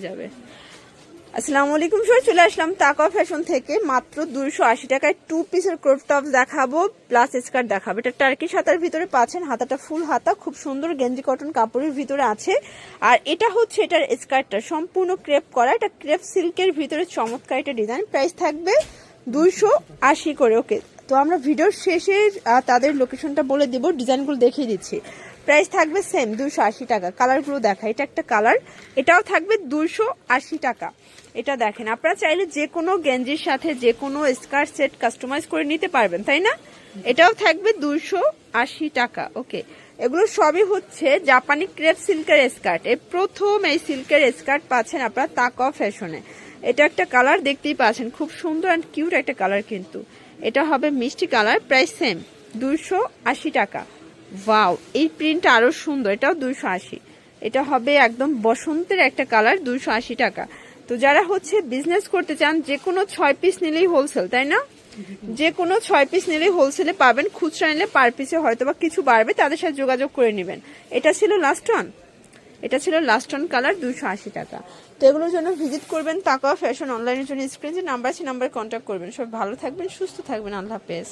যাবে। আসসালামু আলাইকুম সবাই চলে আসলাম তাকা ফ্যাশন থেকে। মাত্র দুইশো আশি টাকায় টু পিসের ক্রপ টপ দেখাবো প্লাস স্কার্ট দেখাবো। এটা টার্কিশ হাতার ভিতরে পাচ্ছেন। হাতাটা ফুল হাতা, খুব সুন্দর গেঞ্জি কটন কাপড়ের ভিতরে আছে। আর এটা হচ্ছে এটার স্কার্টটা সম্পূর্ণ ক্রেপ করা। এটা ক্রেপ সিল্কের ভিতরে চমৎকার একটা ডিজাইন প্রাইস থাকবে দুইশো আশি করে ওকে তো আমরা ভিডিওর শেষে তাদের লোকেশনটা বলে দিব ডিজাইনগুলো দেখিয়ে দিচ্ছি। প্রাইস থাকবে সেম দুশো আশি টাকা। কালারগুলো দেখা, এটা একটা কালার এটাও থাকবে দুশো আশি টাকা। এটা দেখেন, আপনারা চাইলে যে কোনো গেঞ্জির সাথে যে কোনো স্কার্ট সেট কাস্টমাইজ করে নিতে পারবেন, তাই না? এটাও থাকবে দুশো আশি টাকা ওকে এগুলো সবই হচ্ছে জাপানি ক্রেপ সিল্কের স্কার্ট এই প্রথম এই সিল্কের স্কার্ট পাচ্ছেন আপনারা তাকা ফ্যাশনে এটা একটা কালার দেখতেই পাচ্ছেন, খুব সুন্দর অ্যান্ড কিউট একটা কালার কিন্তু। এটা হবে মিষ্টি কালার প্রাইস সেম দুশো আশি টাকা। ওয়াও এই প্রিন্টটা আরও সুন্দর। এটাও দুইশো আশি। এটা হবে একদম বসন্তের একটা কালার দুইশো আশি টাকা। তো যারা হচ্ছে বিজনেস করতে চান যে কোনো ছয় পিস নিলেই হোলসেল তাই না? যে কোনো ছয় পিস নিলেই হোলসেলে পাবেন। খুচরা নিলে পার পিসে হয়তো বা কিছু বাড়বে, তাদের সাথে যোগাযোগ করে নেবেন। এটা ছিল লাস্ট ওয়ান এটা ছিল লাস্ট অন কালার দুইশো আশি টাকা। তো এগুলোর জন্য ভিজিট করবেন তাকা ফ্যাশন অনলাইনের জন্য। স্ক্রিন যে নাম্বার আছে নাম্বারে কন্ট্যাক্ট করবেন। সব ভালো থাকবেন, সুস্থ থাকবেন। আল্লাহ হাফেজ।